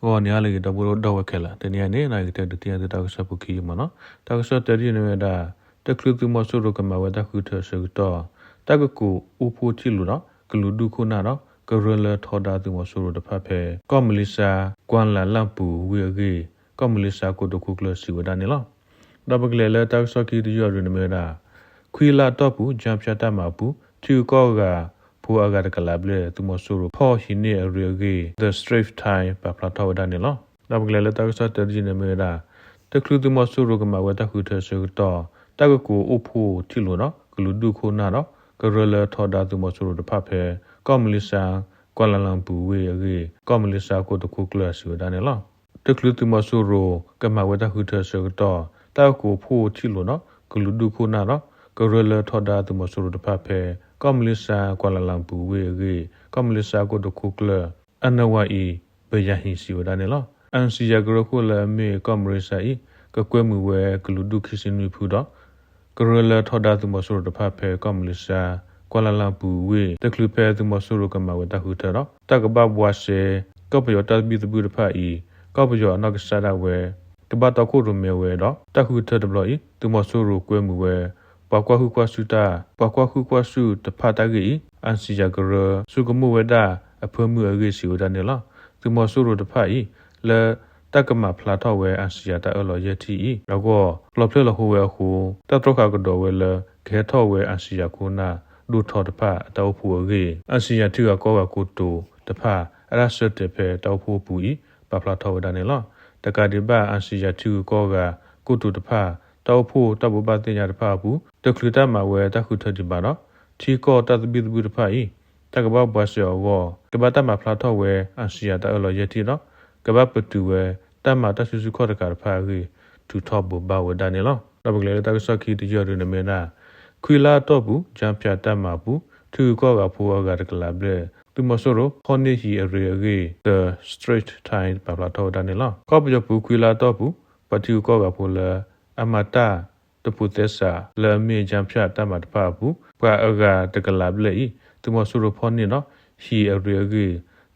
ဟောနေရလေတော့ဘလို့တော့ဝက်ခဲလာတနေရနေနိုင်တဲ့တတိယတောက်ဆပ်ပုခီမနော်တောက်ဆပ်တရီနေဒါတကလူသူမဆူရကမဝဒခုထဆူတော့တကကူဥဖိုချီလူနော်ဂလူဒုခုနာနော်ကရလထောဒါသူမဆူရတဖဖဲကောမလီစာကွမ်လာလမ်ပူဝီဂီကောမလီစာကိုတခုကလစီဝဒနေလောဒဘကလေလက်တောက်ဆပ်ကီတရရနေမဒါခွေလာတော့ဘူးဂျမ်ပြတ်တမှာဘူးသူကောက ဖူအဂါတကလဘလေသူမဆူရဖော်ဟိနေရီဂီ the straight time ပပလာထောဒါနေလောဒဘကလေလက်တောက်ဆပ်တရီနေမဒါတကလူသူမဆူရကမဝဒခုထဆူတော့တကကူအဖို့တီလိုနော်ဂလူဒုခုနာနော်ကရလထောဒါသူမဆူရတဖဖဲကောမလီစာကွာလာလမ်ပူဝေရေကောမလီစာကိုတခုကလဆူဒါနေလောတကလူသူမဆူရကမဝဒခုထဆူတော့တကကူဖို့တီလိုနော်ဂလူဒုခုနာနော် ကရလထောဒါသူမဆူရတဖဖဲကောမလီစာကွာလာလမ်ပူဝေရေကောမလီစာကိုတခုကလအနဝအီဘေယဟီစီဝဒါနေလောအန်စီယဂရခုလမေကောမရီစာဤကကွဲမှုဝဲဂလူဒုခိစင်ဝီဖူတော့ကရလထောဒါသူမဆူရတဖဖဲကောမလီစာကွာလာလမ်ပူဝေတကလူဖဲသူမဆူရကမဝတခုတတော့တကဘဘွားရှေကောပယောတဘီတဘူတဖာဤကောပယောနောက်ကဆရာဝဲတဘတခုရမေဝဲတော့တခုထဒဘလဤသူမဆူရကွဲမှုဝဲ ပကွာခုကွာစုတာပကွာခုကွာစုတဖတ်တကြီးအန်စီယာဂရစုကမှုဝဒအဖမှုအရေးစီဝဒနေလားသူမဆူရတဖတ်ဤလေတက်ကမဖလာတော့ဝဲအန်စီယာတာအလော်ယတီဤတော့ကောလော်ဖလလဟိုဝဲဟူတတ်တော့ခါကတော့ဝဲလေခဲတော့ဝဲအန်စီယာခုနာဒူထော်တဖတ်အတော့ဖူရေအန်စီယာတူကောကကိုတိုတဖတ်အရဆွတ်တဖဲတော့ဖူပူဤပဖလာတော့ဝဒနေလားတကတိပအန်စီယာတူကောကကိုတိုတဖ တ်တောက်ဖို့တပ်ဘပတင်ရတဖာဘူးတခလူတမဝဲတခုထဒီပါနော်ချီကောတသဘိဘူးတဖာဤတကဘဘွားဆောဝကဘတမဖလာထောဝဲအစီယာတအလောယတိနော်ကဘပတူဝဲတမတဆူစုခောတကရဖာရီတူထောဘဘဝဒနေလောတဘကလေတကစခီတရရနမေနာခွေလာတော့ဘူးဂျမ်ပြတမဘူးသူကောကဖိုးအကတကလာဘလေသူမဆိုရောခေါနေဟီအရေရေ the straight time ပပလာထောဒနေလောကောပကြဘူးခွေလာတော့ဘူးပတူကောကဖိုးလာ အမတာတပုသက်စာလမေဂျံဖြတ်တမတ်ပါဘူးပွာအဂါတကလာဘလေသူမဆူရဖောနေနော်ဟီအရီဂီ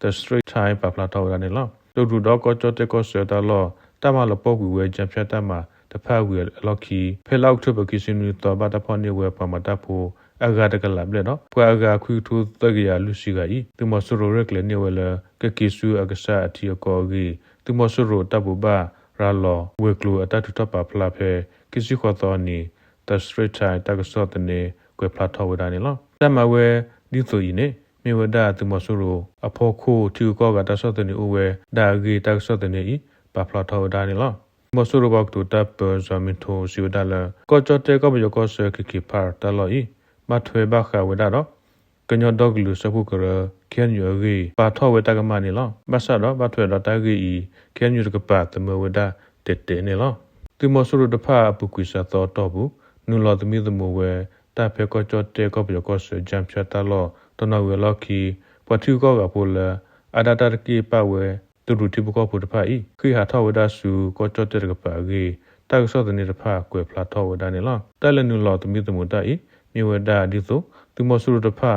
the straight time ပပလာတော်ရနေလောလူလူတော့ကောချတဲ့ကောဆတာလောတမလပောက်ဝဲဂျံဖြတ်တမတဖက်ဝဲလော်ကီဖဲလောက်ထပကိစင်နီတော့ဘာတဖောနေဝဲပမတဖို့အဂါတကလာဘလေနော်ပွာအဂါခွီထူတကရလူစီကဤသူမဆူရရက်လေနေဝဲလကကိဆူအကဆာအတီကောဂီသူမဆူရတဘူဘာ ရာလောဝေကလူအတတုတပဖလာဖဲကိစီခေါ်တော်နီတစထရချိုင်တကဆော့တနေကွေဖလာထောဝဒနီလောတမဝဲဒီဆိုရင်နေမြေဝဒသူမဆူရိုအဖို့ခိုတူကောကတဆော့တနေဦးဝဲဒါဂီတကဆော့တနေဤပဖလာထောဝဒနီလောမဆူရိုဘက်တူတပ်ပဇမင်ထိုစီဝဒါလကောချတေကောဘယောကောဆကိကိပါတလောဤမထွေဘခဝဒတော့ကညောဒေါဂလူစဖုကရ ကန်ယောဂီပါထောဝတကမနီလောမဆတော့ဘထွေတော့တဂီဤကန်ယောကပါတမဝဒတက်တဲနေလောသူမဆူရတဖာပုကွေစာတော့တော့ဘူးနူလောသမီသမဝဲတဖဲကောချတဲကောပြောကောဆဂျမ်ဖြတ်တလောတနဝဲလော်ကီပထူကောကပိုလအဒတာကီပဝဲသူတို့တိဘကောပုတဖာဤခိဟာထောဝဒဆူကောချတဲကပါဂီတောက်ဆော့တဲ့တဖာကွယ်ဖလာထောဝဒနေလောတဲလနူလောသမီသမတဤမြေဝဒဒီဆိုသူမဆူရတဖာ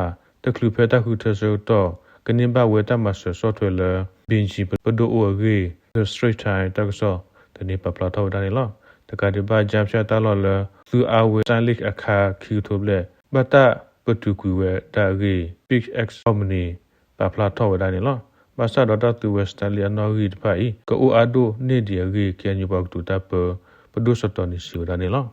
တကလူဖဲတခုထဆောတော့ကနင်ဘဝဲတမဆဆော့ထွဲလဘင်ဂျီပဒိုအိုဂီ the straight time တကဆောတနေပပလာထောဒါနေလောတကတိပါဂျမ်ရှာတာလောလသူအဝေတန်လိကအခါခီထိုဘလေဘတာပတူကူဝဲဒါဂီ big x harmony ပပလာထောဒါနေလောမဆာဒတာတူဝက်စတလီအနော်ဂီတဖိုင်ကိုအာဒိုနေဒီဂီကန်ယူဘက်တူတပ်ပပဒုစတော်နီစီဒါနေလော